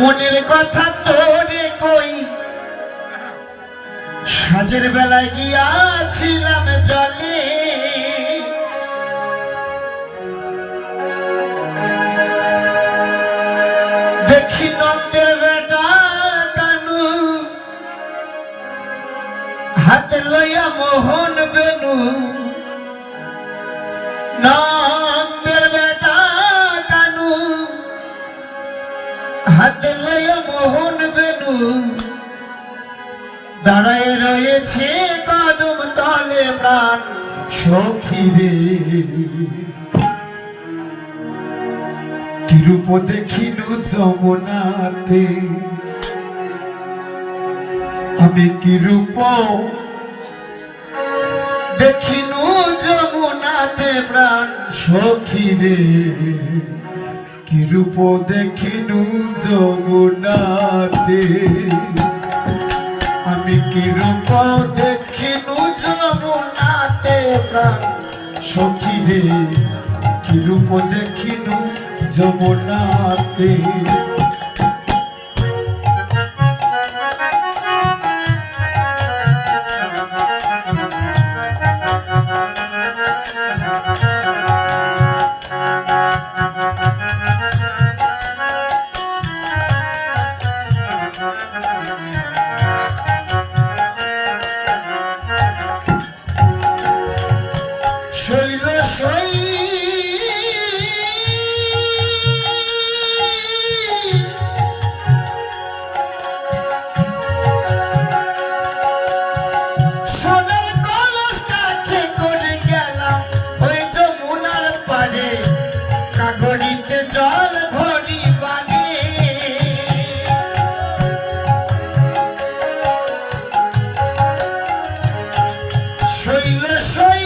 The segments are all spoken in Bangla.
মনের কথা তোরে কই? সাজের বেলায় গিয়াছিলাম জলে। দেখি নন্দের বেটা কানু। হাতে লইয়া মোহন বেনু। রয়েছে কদম তলে প্রাণ, সখী রে। কিরূপ দেখিনু যমুনাতে, আমি কিরূপ দেখিনু যমুনাতে প্রাণ, সখী রে। কিরূপ দেখিনু যমুনাতে কিরূপ দেখিনু যমুনাতে প্রাণ সখী রে কিরূপ দেখিনু যমুনাতে শৈল জল ভরি বাড়ি শৈল সই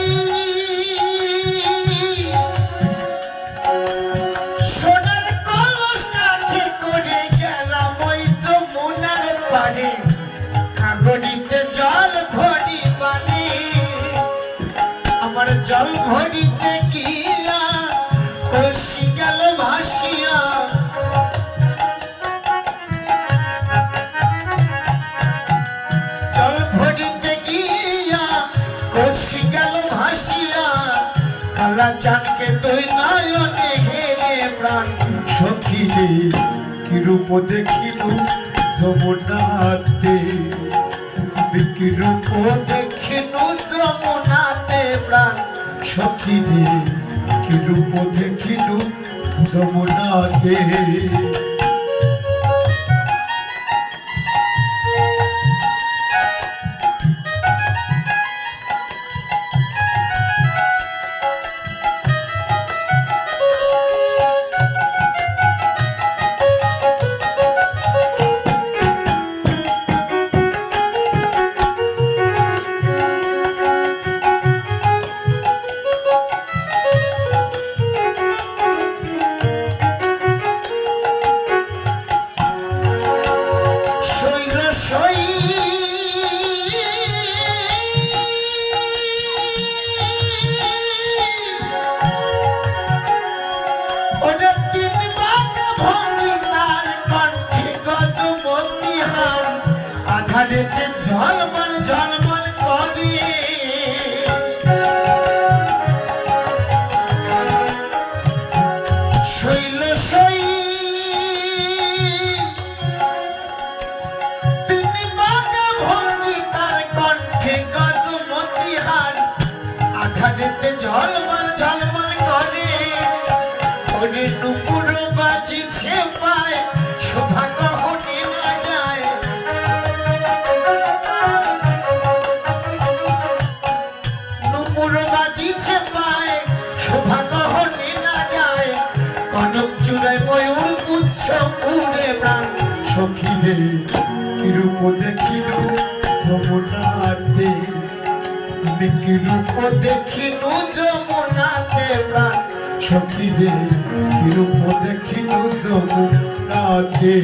সোনার কলস কাছে করে গেলাম ওই যমুনার পাড়ে। কাগড়িতে জল ভরি পানি আমার জল ভরিতে গিয়া কষি কালা চানকে তুই নয়নে হেরে প্রাণ। সখী রে, কি রূপ দেখিনু যমুনাতে কি রূপ দেখিনু? যমুনাতে প্রাণ। সখী রে, কি রূপ দেখিনু? যমুনাতে देते जान बन जान बन যমুনাতে আমি কিরূপ দেখিনু যমুনাতে প্রাণ। সখী রে কিরূপ দেখিনু যমুনাতে।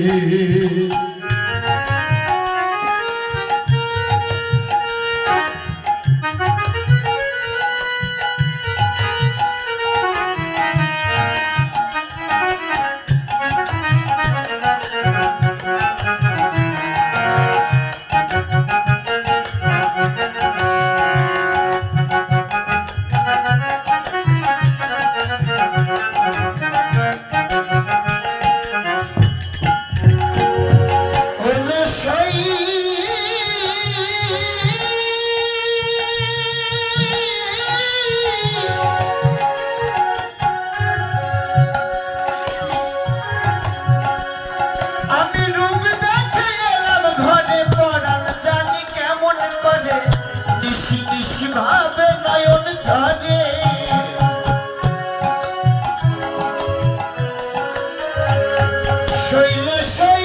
Shameless show.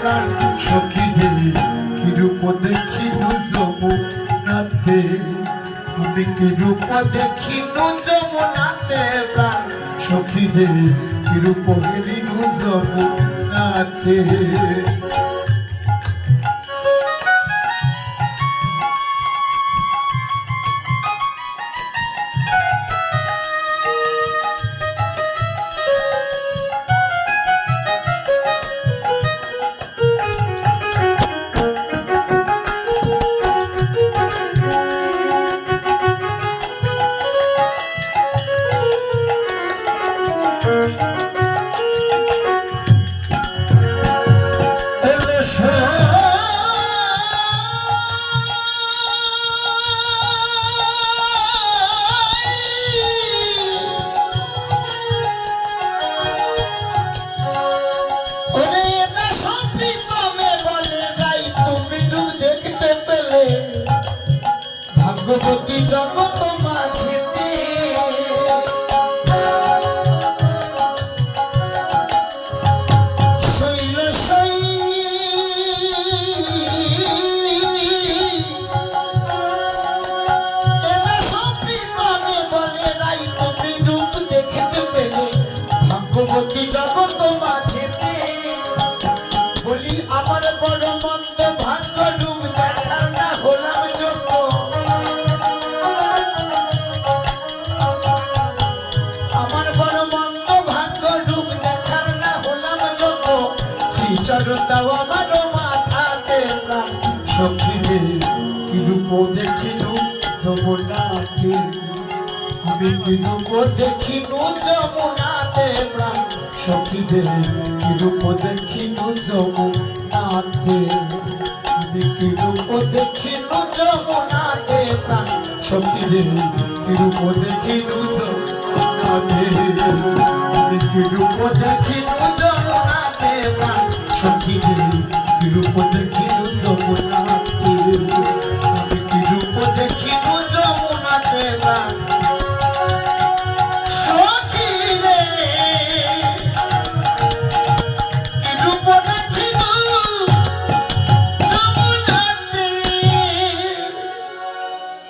প্রাণ সখী রে কি রূপ দেখি যমুনাতে? আমি কি রূপ দেখি যমুনাতে প্রাণ? সখী রে কি রূপ হেরিনু যমুনাতে? ভাগ্যবতী মাঝেতে বলি, আমার বড় মন্দ ভাগ্য রূপ দেখার না হলাম যোগ্য। আমার বড় মন্দ ভাগ্য রূপ দেখার না হলাম যোগ্য। শ্রীচরণ দাও আমার মাথাতে প্রাণ। সখী কি রূপ দেখিনু যমুনাতে। আমি কি রূপ দেখিনু যমুনাতে? প্রাণ সখী রে কি রূপ দেখিল যমুনাতে আমি কি রূপ দেখিনু যমুনাতে প্রাণ সখী রে কি রূপ দেখিনু যমুনাতে আমি কি রূপ যমুনাতে